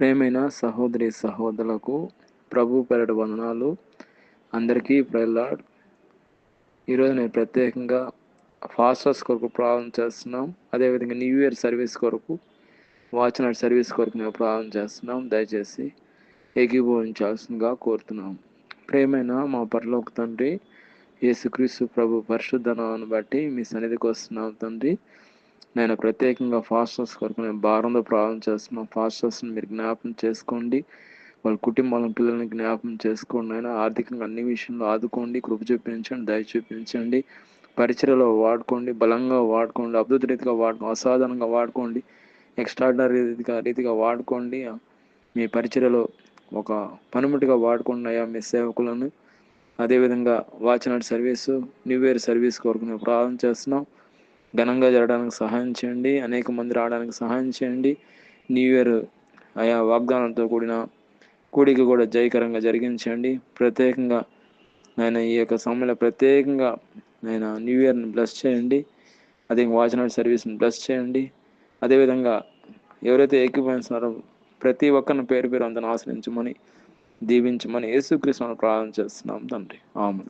ప్రేమైన సహోదరి సహోదరులకు ప్రభు పెరడు వందనాలు. అందరికీ ప్రహ్లాడ్ ఈరోజు నేను ప్రత్యేకంగా ఫాస్టర్స్ కొరకు ప్రారంభం చేస్తున్నాం. అదేవిధంగా న్యూ ఇయర్ సర్వీస్ కొరకు వాచ్ నైట్ సర్వీస్ కొరకు మేము ప్రారంభం చేస్తున్నాం. దయచేసి ఏకీభవించాల్సిందిగా కోరుతున్నాం. ప్రేమైన మా పరలోక తండ్రి యేసుక్రీస్తు ప్రభు పరిశుద్ధనాన్ని బట్టి మీ సన్నిధికి వస్తున్నాం తండ్రి. నేను ప్రత్యేకంగా ఫాస్టర్స్ కొరకు నేను భారంతో ప్రారంభం చేస్తున్నాం ఫాస్టర్స్ని మీరు జ్ఞాపకం చేసుకోండి. వాళ్ళ కుటుంబాలను పిల్లల్ని జ్ఞాపకం చేసుకోండి. అయినా ఆర్థికంగా అన్ని విషయంలో ఆదుకోండి. కృప చూపించండి దయ చూపించండి. పరిచయలో వాడుకోండి బలంగా వాడుకోండి అద్భుత రీతిగా వాడుకోండి అసాధారణంగా వాడుకోండి. ఎక్స్ట్రాడినరీ రీతిగా రీతిగా వాడుకోండి. మీ పరిచయలో ఒక పనిముటిగా వాడుకోండి. అయ్యా మీ సేవకులను. అదేవిధంగా watch night service new year service కొరకు మేము ప్రారంభం చేస్తున్నాం ఘనంగా జరగడానికి సహాయం చేయండి అనేక మంది రావడానికి సహాయం చేయండి. న్యూ ఇయర్ ఆయా వాగ్దానంతో కూడిన కూడిక కూడా జయకరంగా జరిగించండి. ప్రత్యేకంగా ఆయన ఈ యొక్క సమయంలో ప్రత్యేకంగా ఆయన న్యూ ఇయర్ని బ్లెస్ చేయండి. అదే వాచనాడు సర్వీస్ని బ్లెస్ చేయండి. అదేవిధంగా ఎవరైతే ఏకీభవిస్తున్నారో ప్రతి ఒక్కరిని పేరు పేరు అంతను ఆశ్రయించమని దీవించమని యేసుకృష్ణను ప్రార్థన చేస్తున్నాం తండ్రి. ఆమె